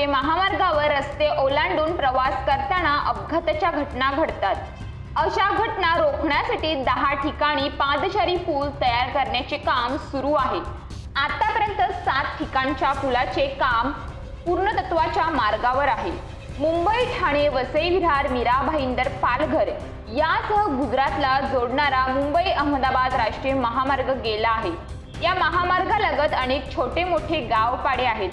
राष्ट्रीय महामार्गावर रस्ते ओलांडून प्रवास करताना अपघाताच्या घटना घडतात. अशा घटना रोखण्यासाठी दहा ठिकाणी पादचारी पूल तयार करण्याचे काम सुरू आहे. आतापर्यंत सात ठिकाणच्या पुलाचे काम पूर्णतत्वाच्या मार्गावर आहे. मुंबई ठाणे वसई विरार मीरा भाईंदर पालघर यासह गुजरातला जोडणारा मुंबई अहमदाबाद राष्ट्रीय महामार्ग गेला आहे. या महामार्गालगत अनेक छोटे मोठे गावपाडे आहेत.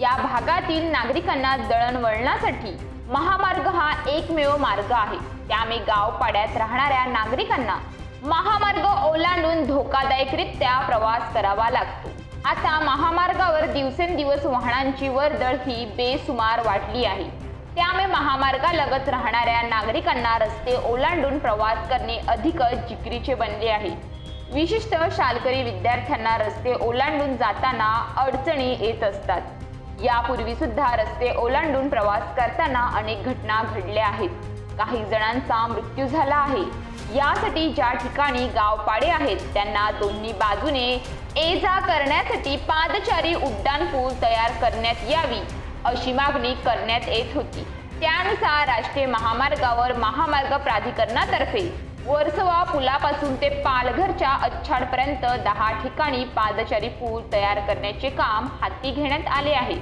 या भागातील नागरिकांना दळणवळणासाठी महामार्ग हा एकमेव मार्ग आहे. त्यामुळे गावपाड्यात राहणाऱ्या नागरिकांना महामार्ग ओलांडून धोकादायकरित्या प्रवास करावा लागतो. आता महामार्गावर दिवसेंदिवस वाहनांची वर्दळ ही बेसुमार वाढली आहे. त्यामुळे महामार्गालगत राहणाऱ्या नागरिकांना रस्ते ओलांडून प्रवास करणे अधिकच जिकरीचे बनले आहे. विशिष्ट शालकरी विद्यार्थ्यांना रस्ते ओलांडून जाताना अडचणी येत असतात. यापूर्वी सुद्धा रस्ते ओलांडून प्रवास करताना अनेक घटना घडल्या आहेत. काही जणांचा मृत्यू झाला आहे. यासाठी ज्या ठिकाणी गावपाडे आहेत त्यांना दोन्ही बाजूने ये जा करण्यासाठी पादचारी उड्डाण पूल तयार करण्यात यावी अशी मागणी करण्यात येत होती. त्यानुसार राष्ट्रीय महामार्गावर महामार्ग प्राधिकरणातर्फे वर्सोवा पुलापासून ते पालघरच्या अच्छाडपर्यंत दहा ठिकाणी पादचारी पूल तयार करण्याचे काम हाती घेण्यात आले आहे.